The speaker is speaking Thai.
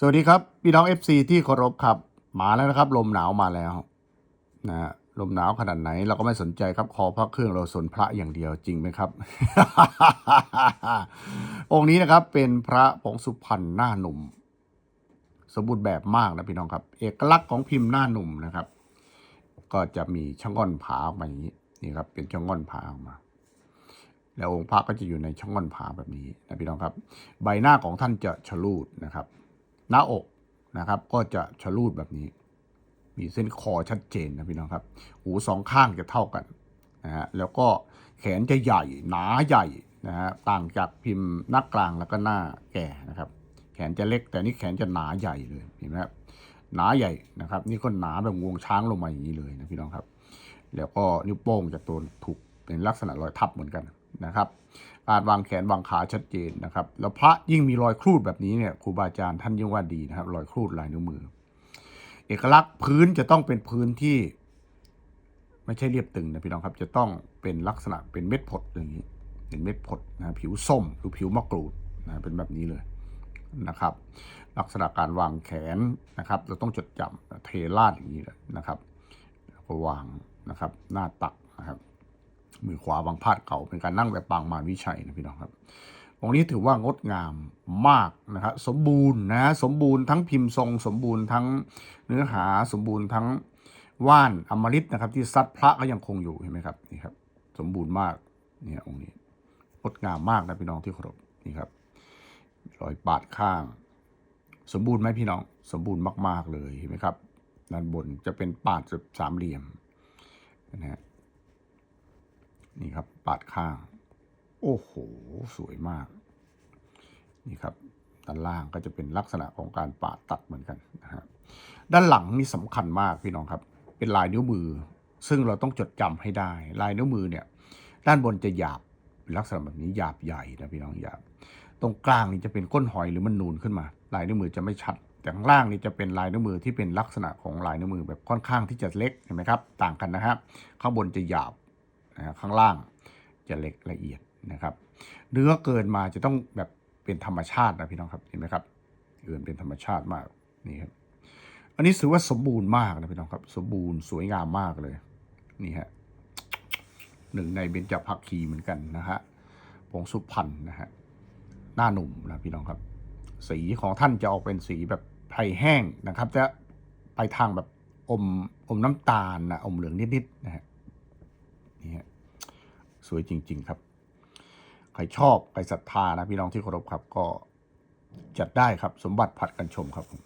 สวัสดีครับ พี่น้อง FC ที่เคารพครับ มาแล้วนะครับ ลมหนาวมาแล้วนะฮะลมหนาวขนาดไหนเราก็ไม่สนใจครับคอพระเครื่องเราสนพระอย่างเดียวจริงไหมครับ องค์นี้นะครับเป็นพระผงสุพรรณหน้าหนุ่ม สมบูรณ์แบบมากนะพี่น้องครับ เอกลักษณ์ของพิมพ์หน้าหนุ่มนะครับ ก็จะมีช่างง่อนผาออกมาอย่างนี้นี่ครับ เป็นช่างง่อนผาออกมา แล้วองค์พระก็จะอยู่ในช่องง่อนผาแบบนี้นะพี่น้องครับ ใบหน้าของท่านจะชะลูดนะครับ หน้าอกนะครับ ก็จะชะลูดแบบนี้ มีเส้นคอชัดเจนนะพี่น้องครับ หูสองข้างจะเท่ากันนะฮะแล้วก็แขนจะใหญ่หนาใหญ่นะฮะต่างจากพิมพ์หน้ากลางแล้วก็หน้าแก่นะครับ แขนจะเล็กแต่นี่แขนจะหนาใหญ่เลยเห็นไหมครับหนาใหญ่นะครับ นี่ก็หนาแบบงวงช้างลงมาอย่างนี้เลยนะพี่น้องครับ แล้วก็นิ้วโป้งจะโดนถูกเป็นลักษณะรอยทับเหมือนกัน นะครับการวางแขนวางขาชัดเจนนะครับ แล้วพระยิ่งมีรอยครูดแบบนี้เนี่ยครูบาอาจารย์ท่านยิ่งว่าดีนะครับ รอยครูดลายนิ้วมือ เอกลักษณ์พื้นจะต้องเป็นพื้นที่ ไม่ใช่เรียบตึงนะพี่น้องครับ จะต้องเป็นลักษณะเป็นเม็ดผดอย่างนี้เป็นเม็ดผดนะผิวส้มหรือผิวมะกรูดนะเป็นแบบนี้เลยนะครับ ลักษณะการวางแขนนะครับ เราต้องจดจำเทลาดอย่างนี้เลยนะครับก็วางนะครับ หน้าตักนะครับ มือขวาวางพาดเก่าเป็นการนั่งแบบปางมารวิชัยนะพี่น้องครับองค์นี้ถือว่างดงามมากนะครับสมบูรณ์นะสมบูรณ์ทั้งพิมพ์ทรง สมบูรณ์ทั้งเนื้อหาสมบูรณ์ทั้งว่านอมฤตนะครับ ที่ซัดพระก็ยังคงอยู่เห็นไหมครับนี่ครับ สมบูรณ์มากเนี่ยองค์นี้งดงามมากนะพี่น้องที่เคารพนี่ครับรอยปาดข้าง สมบูรณ์ไหมพี่น้อง สมบูรณ์มาก ๆเลยเห็นไหมครับด้านบนจะเป็นปาดแบบสามเหลี่ยมนะฮะ นี่ครับปาดข้าง โอ้โห สวยมาก นี่ครับ ด้านล่างก็จะเป็นลักษณะของการปาดตัดเหมือนกันนะฮะด้านหลังนี่สำคัญมากพี่น้องครับ เป็นลายนิ้วมือ ซึ่งเราต้องจดจำให้ได้ ลายนิ้วมือเนี่ย ด้านบนจะหยาบเป็นลักษณะแบบนี้หยาบใหญ่นะพี่น้องหยาบ ตรงกลางนี่จะเป็นก้นหอยหรือมันนูนขึ้นมา ลายนิ้วมือจะไม่ชัดแต่ข้างล่างนี่จะเป็นลายนิ้วมือที่เป็นลักษณะของลายนิ้วมือแบบค่อนข้างที่จะเล็กเห็นไหมครับ ต่างกันนะครับข้างบนจะหยาบ นะข้างล่างจะเล็กละเอียดนะครับ เนื้อเกินมาจะต้องแบบเป็นธรรมชาตินะพี่น้องครับเห็นไหมครับเกินเป็นธรรมชาติมากนี่ครับอันนี้ถือว่าสมบูรณ์มากนะพี่น้องครับ สมบูรณ์สวยงามมากเลยนี่ฮะหนึ่งในเบญจภคีเหมือนกันนะฮะผงสุพรรณนะฮะหน้าหนุ่มนะพี่น้องครับ สีของท่านจะออกเป็นสีแบบไพรแห้งนะครับ จะไปทางแบบอมอมน้ำตาลนะอมเหลืองนิดๆนะฮะ นี่ฮะสวยจริง ๆ ครับ ใครชอบใครศรัทธานะพี่น้องที่เคารพครับ ก็จัดได้ครับ สมบัติผัดกันชมครับผม